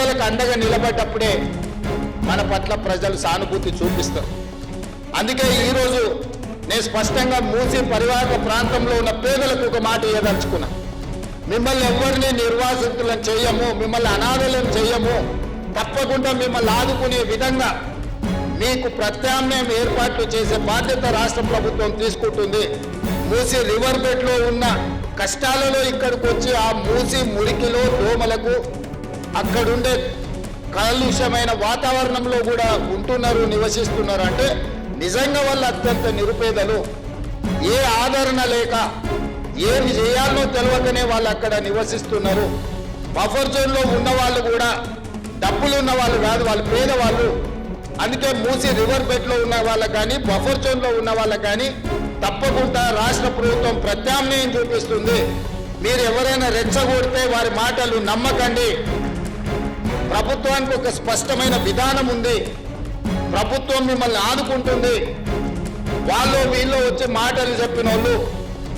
పేదలకు అండగా నిలబడ్డప్పుడే మన పట్ల ప్రజలు సానుభూతి చూపిస్తారు. అందుకే ఈరోజు నేను స్పష్టంగా మూసి పరివాహక ప్రాంతంలో ఉన్న పేదలకు ఒక మాట ఇవ్వదలుచుకున్నా మిమ్మల్ని ఎవరిని నిర్వాసితులను చేయము మిమ్మల్ని అనాథలను చేయము తప్పకుండా మిమ్మల్ని ఆదుకునే విధంగా మీకు ప్రత్యామ్నాయం ఏర్పాట్లు చేసే బాధ్యత రాష్ట్ర ప్రభుత్వం తీసుకుంటుంది. మూసి రివర్ బెడ్లో ఉన్న కష్టాలలో ఇక్కడికి వచ్చి ఆ మూసి మురికిలో దోమలకు అక్కడుండే కాలుష్యమైన వాతావరణంలో కూడా ఉంటున్నారు నివసిస్తున్నారు. అంటే నిజంగా వాళ్ళు అత్యంత నిరుపేదలు. ఏ ఆదరణ లేక ఏమి చేయాలో తెలియకనే వాళ్ళు అక్కడ నివసిస్తున్నారు. బఫర్ జోన్లో ఉన్న వాళ్ళు కూడా డబ్బులు ఉన్న వాళ్ళు కాదు వాళ్ళు పేదవాళ్ళు. అందుకే మూసి రివర్ బెడ్లో ఉన్న వాళ్ళకి కానీ బఫర్ జోన్లో ఉన్న వాళ్ళకి కానీ తప్పకుండా రాష్ట్ర ప్రభుత్వం ప్రత్యామ్నాయం చూపిస్తుంది. మీరు ఎవరైనా రెచ్చగొడితే వారి మాటలు నమ్మకండి. ప్రభుత్వానికి ఒక స్పష్టమైన విధానం ఉంది. ప్రభుత్వం మిమ్మల్ని ఆదుకుంటుంది. వాళ్ళు వీళ్ళు వచ్చి మాటలు చెప్పిన వాళ్ళు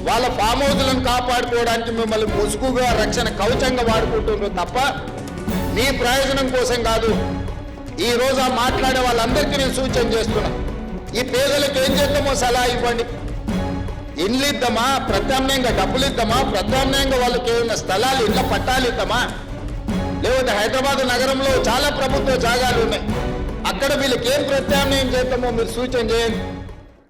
వాళ్ళ ఫామ్ హౌస్లను కాపాడుకోవడానికి మిమ్మల్ని ముసుగుగా రక్షణ కవచంగా వాడుకుంటుండ్రు తప్ప మీ ప్రయోజనం కోసం కాదు. ఈ రోజు ఆ మాట్లాడే వాళ్ళందరికీ నేను సూచన చేస్తున్నా. ఈ పేదలకు ఏం చేద్దామో సలహా ఇవ్వండి. ఇండ్లు ఇద్దామా ప్రత్యామ్నాయంగా డబ్బులు ఇద్దామా ప్రత్యామ్నాయంగా వాళ్ళకి ఏమైనా స్థలాలు ఇళ్ళ పట్టాలు ఇద్దామా? లేకపోతే హైదరాబాద్ నగరంలో చాలా ప్రభుత్వ జాగాలు ఉన్నాయి. అక్కడ వీళ్ళకి ఏం ప్రత్యామ్నాయం చేద్దామో మీరు సూచన చేయండి.